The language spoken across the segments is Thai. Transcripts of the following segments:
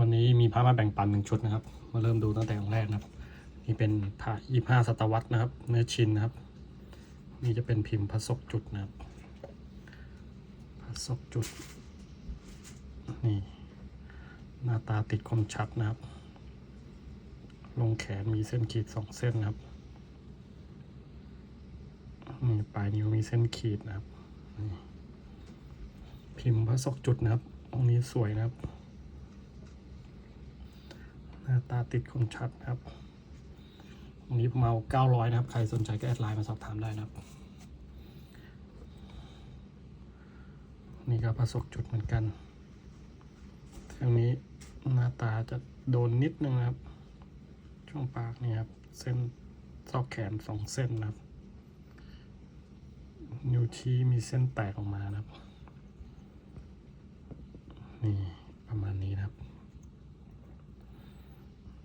วันนี้มีพระมาแบ่งปันหนึ่งชุดนะครับ มาเริ่มดูตั้งแต่องแรกนะครับ นี่เป็นพระยี่ห้าศตวรรษนะครับ เนื้อชินนะครับ นี่จะเป็นพิมพ์พระศกจุดนะครับพระศกจุด นี่ หน้าตาติดคมชัดนะครับ ลงแขนมีเส้นขีดสองเส้นนะครับนี่ปลายนิ้วมีเส้นขีดนะครับ พิมพ์พระศกจุดนะครับองค์นี้สวยนะครับ ตาติดคมชัดนะครับองนี้ผมเอาเก้าร้อยนะครับ ใครสนใจก็แอดไลน์มาสอบถามได้นะครับ นี่ก็พระศกจุดเหมือนกันทางนี้หน้าตาจะโดนนิดนึงนะครับ ช่วงปากนี่ครับ เส้นซอกแขนสองเส้นนะครับ นิ้วชี้มีเส้นแตกออกมานะครับ นี่ประมาณนี้นะครับ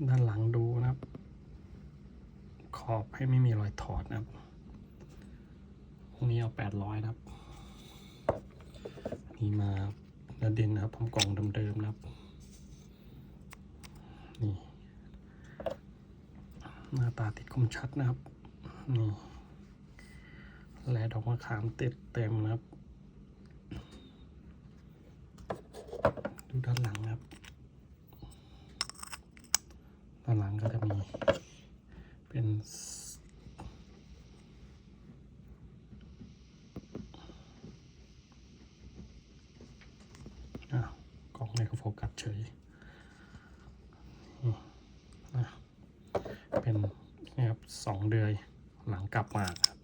ด้านหลังดูนะครับ ขอบให้ไม่มีรอยถอดนะครับพวกนี้เอาแปดร้อยนะครับนี่มาเนื้อดินนะครับผมกล่องเดิมๆนะครับ นี่ หน้าตาติดคมชัดนะครับ นี่ แลดอกมะขามติดเต็มนะครับ ดูด้านหลังนะครับ ด้านหลังก็จะมีเป็นกล้องในก็โฟกัสเฉยนะเป็นนี่ครับสองเดือยหลังกลับมาครับ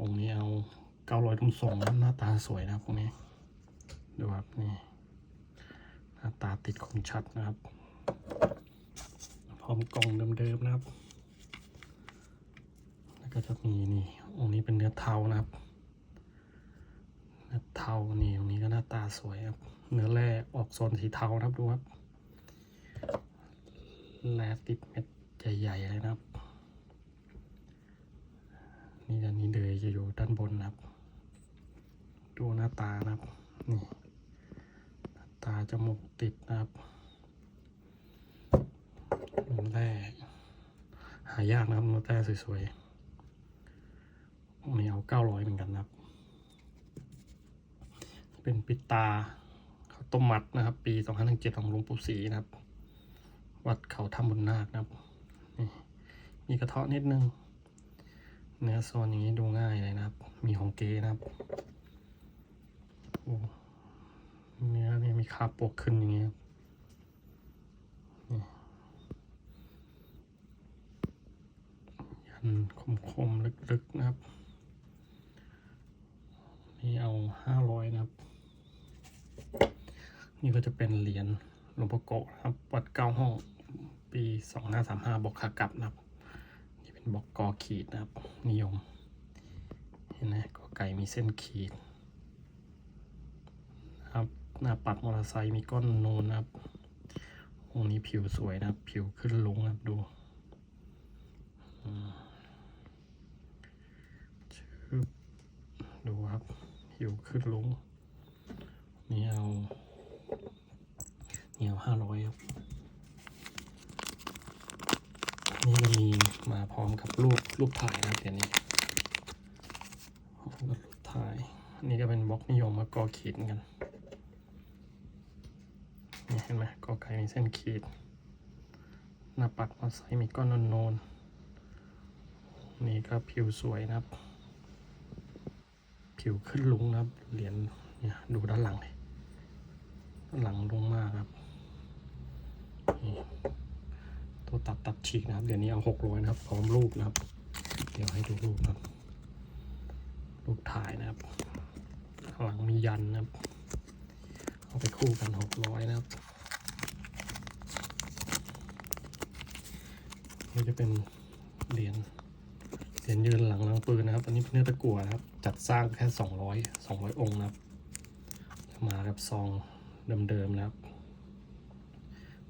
องค์นี้เอาเก้าร้อยทุ่มส่งหน้าตาสวยนะครับพวกนี้ ดูครับนี่ หน้าตาติดคมชัดนะครับ พร้อมกล่องเดิมๆนะครับ แล้วก็จะมีนี่องค์นี้เป็นเนื้อเทานะครับ เนื้อเทานี่องค์นี้ก็หน้าตาสวยครับ เนื้อแร่ออกโซนสีเทานะครับดูครับ แร่ติดเม็ดใหญ่ๆเลยนะครับ นี่อันนี้เลยจะอยู่ด้านบนนะครับ ดูหน้าตานะครับ นี่ ตาจมูกติดนะครับ นื้แร่หายากนะครับเนื้อแร่สวยๆนี่เอาเก้าร้อยเหมือนกันนะครับ เป็นปิตาเขาต้มมัดนะครับ ปีสองพันหนึ่งเจ็ดของหลวงปู่ศรีนะครับ วัดเขาทำบุญนาคนะครับนี่มีกระเทาะนิดนึง เนื้อโซนอย่างนี้ดูง่ายเลยนะครับ มีของเกนะครับโอ้เนื้อเนี่ยมีคาบปกขึ้นอย่างเงี้ยนี่ยัน คมๆ ลึกๆ นะครับ นี่เอาห้าร้อยนะครับ นี่ก็จะเป็นเหรียญหลวงพ่อโกะครับ วัดเก้าห้อง ปีสองห้าสามห้าบอกขากลับนะครับ นี่เป็นบอกกอขีดนะครับ นิยม เห็นไหมกอไก่มีเส้นขีดนะครับหน้าปัดมอเตอร์ไซค์มีก้อนนูนนะครับองนี้ผิวสวยนะครับ ผิวขึ้นลงนะครับดูอืมึบดูครับผิวขึ้นลงนี่เอานี่เอาห้าร้อยครับ นี่ก็มีมาพร้อมกับรูปรูปถ่ายนะเดี๋ยวนี้รูปถ่ายอันนี้ก็เป็นบล็อกนิยมมากอขีดกันนี่เห็นไหมกอไก่มีเส้นขีด หน้าปัดมาใส่มีก้อนโนนนี่ก็ผิวสวยนะครับิวขึ้นลุงนะครับ เหรียญเนี่ยดูด้านหลังเลยด้านหลังลงมากครับตัวตัดตัดฉีกนะครับเดี๋ยวนี้เอาหกร้อยนะครับพร้อมรูปนะครับ เดี๋ยวให้ดูรูปนะครับรูปถ่ายนะครับหลังมียันนะครับ เอาไปคู่กันหกร้อยนะครับนี่จะเป็นเหรียญ เหรียญยืนหลังลังปืนนะครับ อันนี้เป็นเนื้อตะกั่วนะครับ จัดสร้างแค่สองร้อยสองค์นะครับ มากับซองเดิมๆนะครับ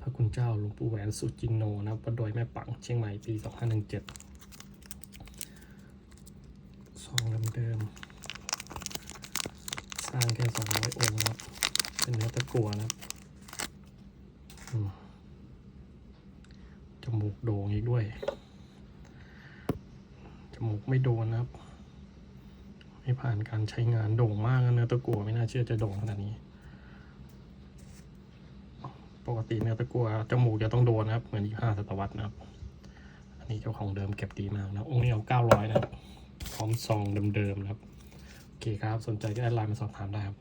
พระคุณเจ้าหลวงปู่แหวนสุจินโนนะครับวัดดอยแม่ปังเชียงใหม่ปี 2517 ซองเดิมๆ สร้างแค่ 200 องค์นะครับ เป็นเนื้อตะกั่วนะครับ โด่งอีกด้วย จมูก ไม่โดนนะครับ ไม่ผ่านการใช้งานโด่งมากนะเนื้อตะกั่วไม่น่าเชื่อจะโด่งขนาดนี้ ปกติเนื้อตะกั่วจมูกจะต้องโดนนะครับ เหมือนยี่ห้าศตวรรษนะครับ อันนี้เจ้าของเดิมเก็บดีมากนะองค์นี้เอาเก้าร้อยนะครับ พร้อมซองเดิมๆนะครับ โอเคครับ สนใจก็แอดไลน์มาสอบถามได้ครับ